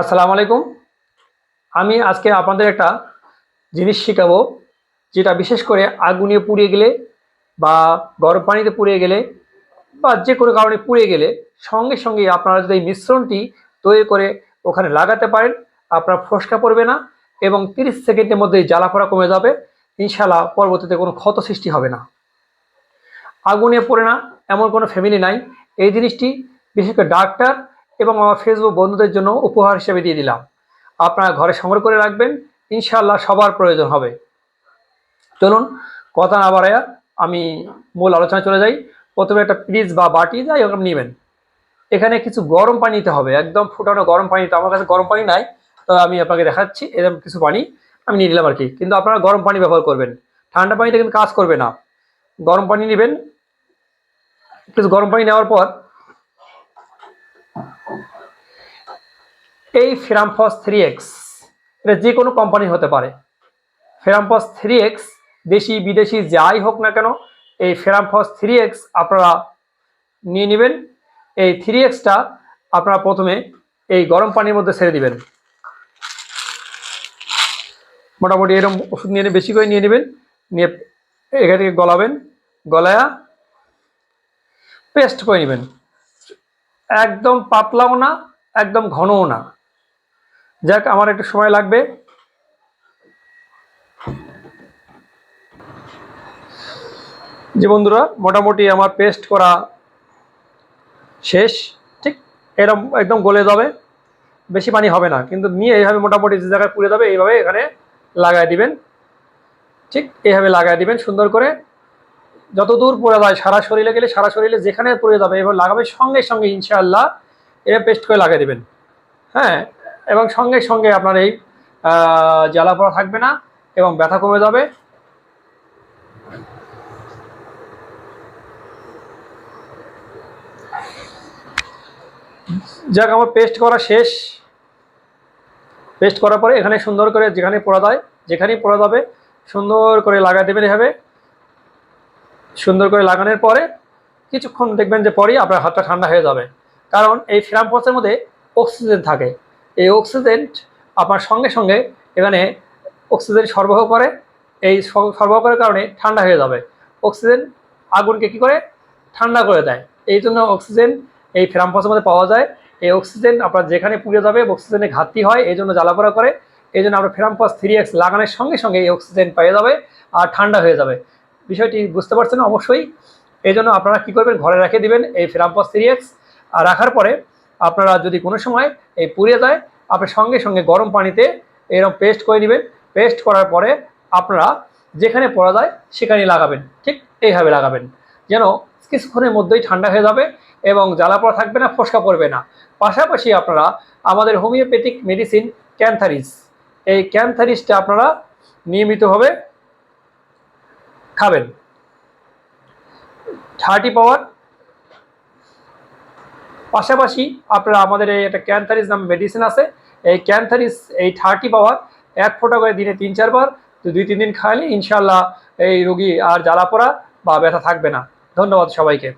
আসসালামু আলাইকুম। আমি আজকে আপনাদের একটা জিনিস শেখাবো, যেটা বিশেষ করে আগুনে পুড়িয়ে গেলে বা গরম পানিতে পুড়িয়ে গেলে বা যে কোনো কারণে পুড়ে গেলে সঙ্গে সঙ্গে আপনারা যদি এই মিশ্রণটি তৈরি করে ওখানে লাগাতে পারেন, আপনার ফসকা পড়বে না এবং তিরিশ সেকেন্ডের মধ্যেই জ্বালা পোড়া কমে যাবে। ইনশাল্লাহ পরবর্তীতে কোনো ক্ষত সৃষ্টি হবে না। আগুনে পড়ে না, এমন কোনো ফ্যামিলি নাই। এই জিনিসটি বিশেষ করে ডাক্তার এবং আমার ফেসবুক বন্ধুদের জন্য উপহার হিসেবে দিয়ে দিলাম। আপনারা ঘরে সংগ্রহ করে রাখবেন, ইনশাআল্লাহ সবার প্রয়োজন হবে। চলুন, কথা না বাড়াইয়া আমি মূল আলোচনা চলে যাই। প্রথমে একটা ফ্রিজ বা বাটি, যাই ওরকম নেবেন। এখানে কিছু গরম পানি নিতে হবে, একদম ফুটানো গরম পানি তো আমার কাছে গরম পানি নাই তো আমি আপনাকে দেখাচ্ছি এরকম কিছু পানি আমি নিয়ে নিলাম আর কি কিন্তু আপনারা গরম পানি ব্যবহার করবেন। ঠান্ডা পানিতে কিন্তু কাজ করবে না। গরম পানি নেবেন। কিছু গরম পানি নেওয়ার পর এই ফেরামফস থ্রি এক্স এটা যে কোনো কোম্পানি হতে পারে। ফেরামফস থ্রি এক্স দেশি, বিদেশি, যাই হোক না কেন, এই ফেরামফস থ্রি এক্স আপনারা নিয়ে নেবেন। এই থ্রি এক্সটা আপনারা প্রথমে এই গরম পানির মধ্যে ছেড়ে দিবেন। মোটামুটি এরকম ওষুধ নিয়ে বেশি করে নিয়ে নেবেন। নিয়ে এখান থেকে গলাবেন। গলায়া পেস্ট করে নেবেন। একদম পাতলাও না, একদম ঘনও না। যাক, আমার একটু সময় লাগবে। যে বন্ধুরা, মোটামুটি আমার পেস্ট করা শেষ। ঠিক এরকম একদম গলে যাবে। বেশি পানি হবে না, কিন্তু নিয়ে এইভাবে মোটামুটি যে জায়গায় পুড়ে যাবে, এইভাবে এখানে লাগাই দিবেন। ঠিক এইভাবে লাগাই দিবেন সুন্দর করে। যত দূর পড়ে যায়, সারা শরীরে গেলে সারা শরীরে যেখানে পড়ে যাবে এবার লাগাবে, সঙ্গে সঙ্গে ইনশাআল্লাহ এটা পেস্ট করে লাগিয়ে দেবেন। হ্যাঁ এবং সঙ্গে সঙ্গে আপনার এই জ্বালা পড়া থাকবে না এবং ব্যথা কমে যাবে। যাক, আমার পেস্ট করা শেষ। পেস্ট করার পরে এখানে সুন্দর করে যেখানে পড়া দেয় যেখানেই পড়া যাবে, সুন্দর করে লাগা দেবেন এভাবে। সুন্দর করে লাগানোর পরে কিছুক্ষণ দেখবেন যে পরেই আপনার হাতটা ঠান্ডা হয়ে যাবে। কারণ এই ফ্রামপসের মধ্যে অক্সিজেন থাকে। এই অক্সিজেন আপনার সঙ্গে সঙ্গে এখানে অক্সিজেন সরবরাহ করে, এই সরবরাহ করার কারণে ঠান্ডা হয়ে যাবে। অক্সিজেন আগুনকে কী করে? ঠান্ডা করে দেয়। এই জন্য অক্সিজেন এই ফ্রামপসের মধ্যে পাওয়া যায়। এই অক্সিজেন আপনার যেখানে পুড়ে যাবে অক্সিজেনের ঘাটতি হয়, এই জন্য জ্বালাপোড়া করে। এই জন্য আমরা ফ্রামপস থ্রি এক্স লাগানোর সঙ্গে সঙ্গে এই অক্সিজেন পেয়ে যাবে আর ঠান্ডা হয়ে যাবে। বিষয়টি বুঝতে পারছেন অবশ্যই। এই জন্য আপনারা কী করবেন? ঘরে রেখে দিবেন এই ফ্রামপস থ্রি এক্স আর রাখার পরে আপনারা যদি কোনো সময় এই পুড়ে যায়, আপনি সঙ্গে সঙ্গে গরম পানিতে এরকম পেস্ট করে নেবেন। পেস্ট করার পরে আপনারা যেখানে পড়া যায়, সেখানে লাগাবেন। ঠিক এইভাবে লাগাবেন। যেন কিছুক্ষণের মধ্যেই ঠান্ডা হয়ে যাবে এবং জ্বালা পড়া থাকবে না, ফসকা পড়বে না। পাশাপাশি আপনারা আমাদের হোমিওপ্যাথিক মেডিসিন ক্যান্থারিস এই ক্যান্থারিসটা আপনারা নিয়মিতভাবে খাবেন। থার্টি পাওয়ার পাশাপাশি আপনারা আমাদের এই একটা ক্যান্থারিস নামে মেডিসিন আছে। এই ক্যান্থারিস, এই থার্টি পাওয়ার, এক ফোঁটা করে দিনে তিন চারবার তো দুই তিন দিন খাওয়ালে ইনশাল্লাহ এই রোগী আর জ্বালা পড়া বা ব্যথা থাকবে না। ধন্যবাদ সবাইকে।